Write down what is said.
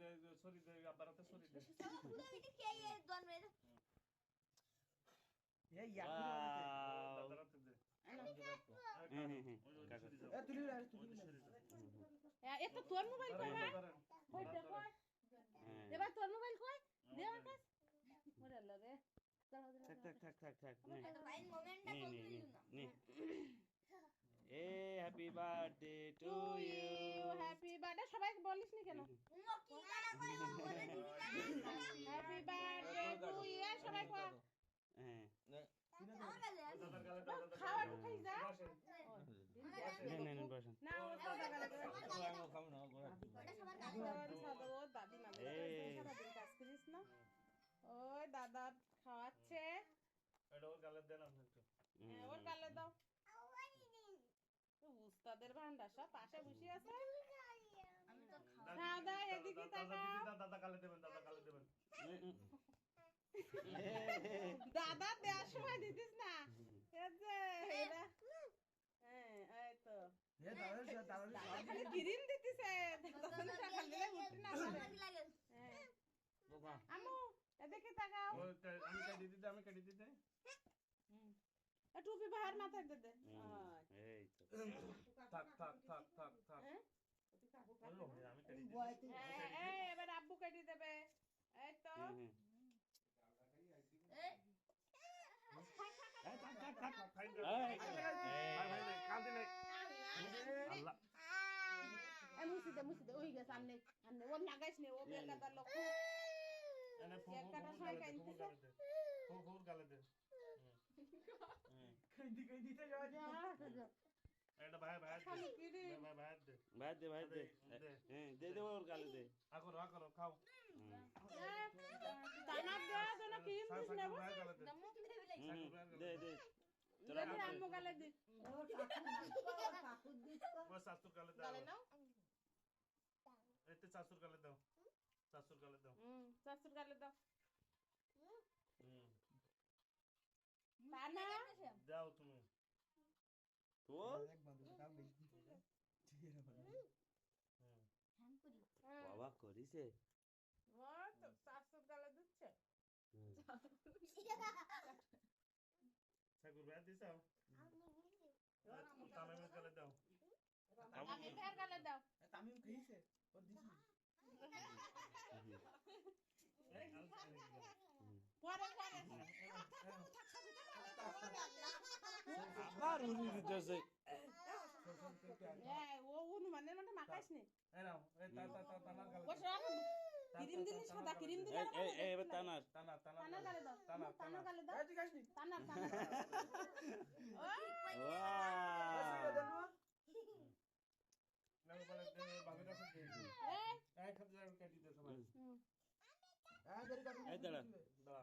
দে sorry দে আব্বার হাতে sorry দে এই ইয়া দাদার হাতে দে। ওই ওই কাকা সরি যাও। এ তুলি রাখ ওই তুলি সরি যাও। এত তোর মোবাইল কই ভাই? ধরেন কই কই? হ্যাঁ। এবার তোর মোবাইল কই? দে আমার কাছে। মরে আল্লাহ থাক থাক থাক থাক থাক নে। নে নে নে এ happy birthday to you happy birthday সবাই বলিস নি কেন? হ্যাপি বার্থডে টু ইউ সবাই হ্যাঁ। ওই দাদা খাওয়াচ্ছে। ওর গালে দাও। উস্তাদের ভান্ডার সব পাশে বসে আছে। খাওয়া এদিকে দাদা তাকাও। দাদা গালে দেবেন দাদা গালে দেবেন। দাদা দেওয়ার সময় দিতিস না। এই যে, হ্যাঁ এই তো এ দাদা দাদা দাদা খালি গ্রিন দিতেছে। দাদা খালি উঠতে না পারে বাবা আমু এদিকে তাকাও। আমি কেটে দিতে আমি কেটে দিতে টুপি বাহার মাথায় দে দে। এই তো। থাক থাক থাক থাক থাক? আমি কেটে দিতে এই, এবার আব্বু কেটে দেবে এই তো হ্যাঁ হ্যাঁ এই, থাক থাক থাক ফাইন এই, ভাই ভাই নাই, কাঁদে নাই আল্লাহ এই মুছি দে মুছি দে ওই গেছে আমনে আমনে ও নাগাইস নে ও বেকাদা লোক এনে ফু একটা ফু সময় গালে দে ফু গালে দে ফু ফু গালে দে হুম। হুম। কইদি কইদি তো যাওয়া এটা ভাই ভাই ভাই ভাই দে ভাই দে দে দে। হ্যাঁ দে দে ওর গালে দে আকরো আকরো খাও হুম দানা দেওয়া জন্য সাক দিস না দে দে দে দে আম্মু গালে শাশুর গালে দাও গালে নাও এতে শাশুর গালে দাও শাশুর গালে দাও হুম শাশুর গালে দাও হুম দাও তুমি তোর এক বন্ধু তাও বেশি ঠিক আছে বন্ধু হুম হ্যাঁ। বাবা করিছে ও তো শাশুর গালে দিচ্ছে হুম। ঠাকুর ভাই দিছাও তামিমের গালে দাও আমি ফের গালে দাও তামিম কইছে ও দিছি পরে পরে আবার উনি দিতেছে। এ ও মানে মানে মাখাইস নে। এই নাও এই তা তা তা তানার গালে বস রাখ ক্রিম দিনি সাদা ক্রিম দিলে এই এই এবার তানার। টানা টানা তানা গালে দাও। টানা তানা গালে দাও। এই ঠিক আছে তানা তানা ওয়াও নাও বলে দে ভাবি রাখো দে এই খাতে যাও কেটে দে সবাই। হুম। এই দেরি কাটু এই দাঁড়া দাঁড়া।